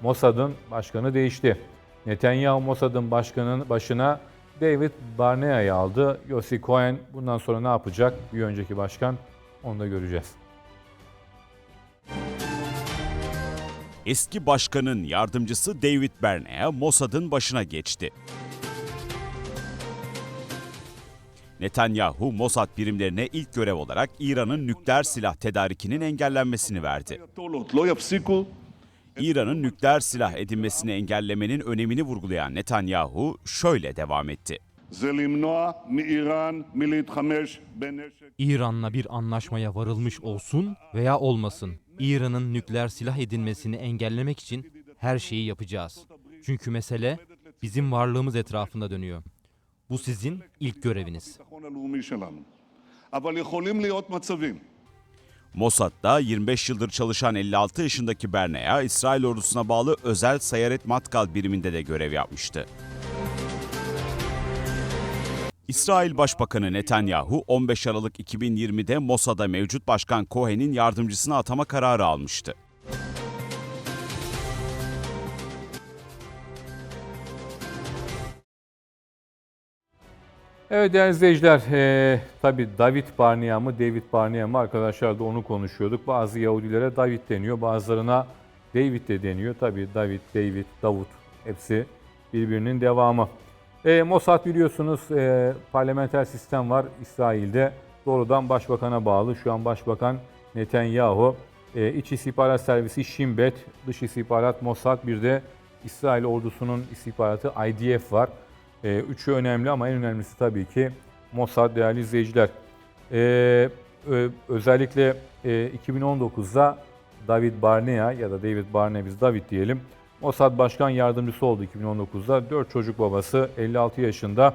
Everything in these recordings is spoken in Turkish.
Mossad'ın başkanı değişti. Netanyahu Mossad'ın başkanının başına David Barnea'yı aldı. Yossi Cohen bundan sonra ne yapacak? Bir önceki başkan onu da göreceğiz. Eski başkanın yardımcısı David Bernea Mossad'ın başına geçti. Netanyahu, Mossad birimlerine ilk görev olarak İran'ın nükleer silah tedarikinin engellenmesini verdi. İran'ın nükleer silah edinmesini engellemenin önemini vurgulayan Netanyahu şöyle devam etti. İran'la bir anlaşmaya varılmış olsun veya olmasın. İran'ın nükleer silah edinmesini engellemek için her şeyi yapacağız. Çünkü mesele bizim varlığımız etrafında dönüyor. Bu sizin ilk göreviniz. Mossad'da 25 yıldır çalışan 56 yaşındaki Bernea, İsrail ordusuna bağlı özel Sayaret Matkal biriminde de görev yapmıştı. İsrail Başbakanı Netanyahu 15 Aralık 2020'de Mossad'a mevcut başkan Cohen'in yardımcısına atama kararı almıştı. Evet değerli izleyiciler, eee tabi David Barnea mı, David Barnea mı arkadaşlar da onu konuşuyorduk. Bazı Yahudilere David deniyor, bazılarına David de deniyor. Tabi David, David, Davut hepsi birbirinin devamı. E, Mossad biliyorsunuz e, parlamenter sistem var İsrail'de. Doğrudan başbakana bağlı. Şu an başbakan Netanyahu. E, İç İstihbarat Servisi Shin Bet, Dış İstihbarat Mossad bir de İsrail ordusunun istihbaratı IDF var. E, üçü önemli ama en önemlisi tabii ki Mossad değerli izleyiciler. E, özellikle e, 2019'da David Barnea ya da David Barnea biz David diyelim. Mossad Başkan Yardımcısı oldu 2019'da. 4 çocuk babası 56 yaşında.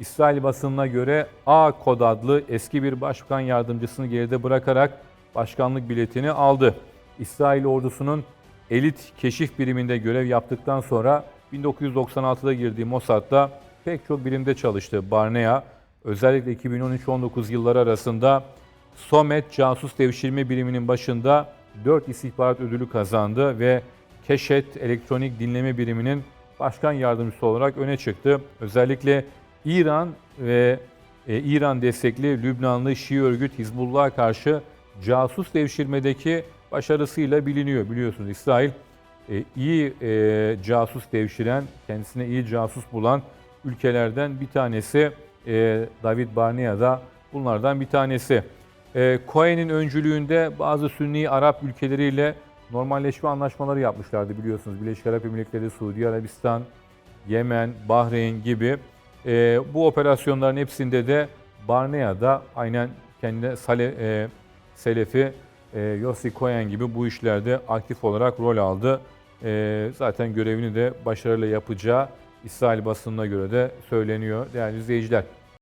İsrail basınına göre A kod adlı eski bir başbakan yardımcısını geride bırakarak başkanlık biletini aldı. İsrail ordusunun elit keşif biriminde görev yaptıktan sonra 1996'da girdiği Mossad'da pek çok birimde çalıştı. Barnea özellikle 2013-19 yılları arasında Somet casus devşirme biriminin başında 4 istihbarat ödülü kazandı ve Keşet elektronik dinleme biriminin başkan yardımcısı olarak öne çıktı. Özellikle İran ve e, İran destekli Lübnanlı Şii örgüt Hizbullah'a karşı casus devşirmedeki başarısıyla biliniyor. Biliyorsunuz İsrail e, iyi e, casus devşiren, kendisine iyi casus bulan ülkelerden bir tanesi e, David Barnea da bunlardan bir tanesi. E, Cohen'in öncülüğünde bazı Sünni Arap ülkeleriyle normalleşme anlaşmaları yapmışlardı biliyorsunuz. Birleşik Arap Emirlikleri, Suudi Arabistan, Yemen, Bahreyn gibi. E, bu operasyonların hepsinde de Barnea da aynen kendine Sale, e, Selefi, e, Yossi Cohen gibi bu işlerde aktif olarak rol aldı. E, zaten görevini de başarıyla yapacağı İsrail basınına göre de söyleniyor değerli izleyiciler.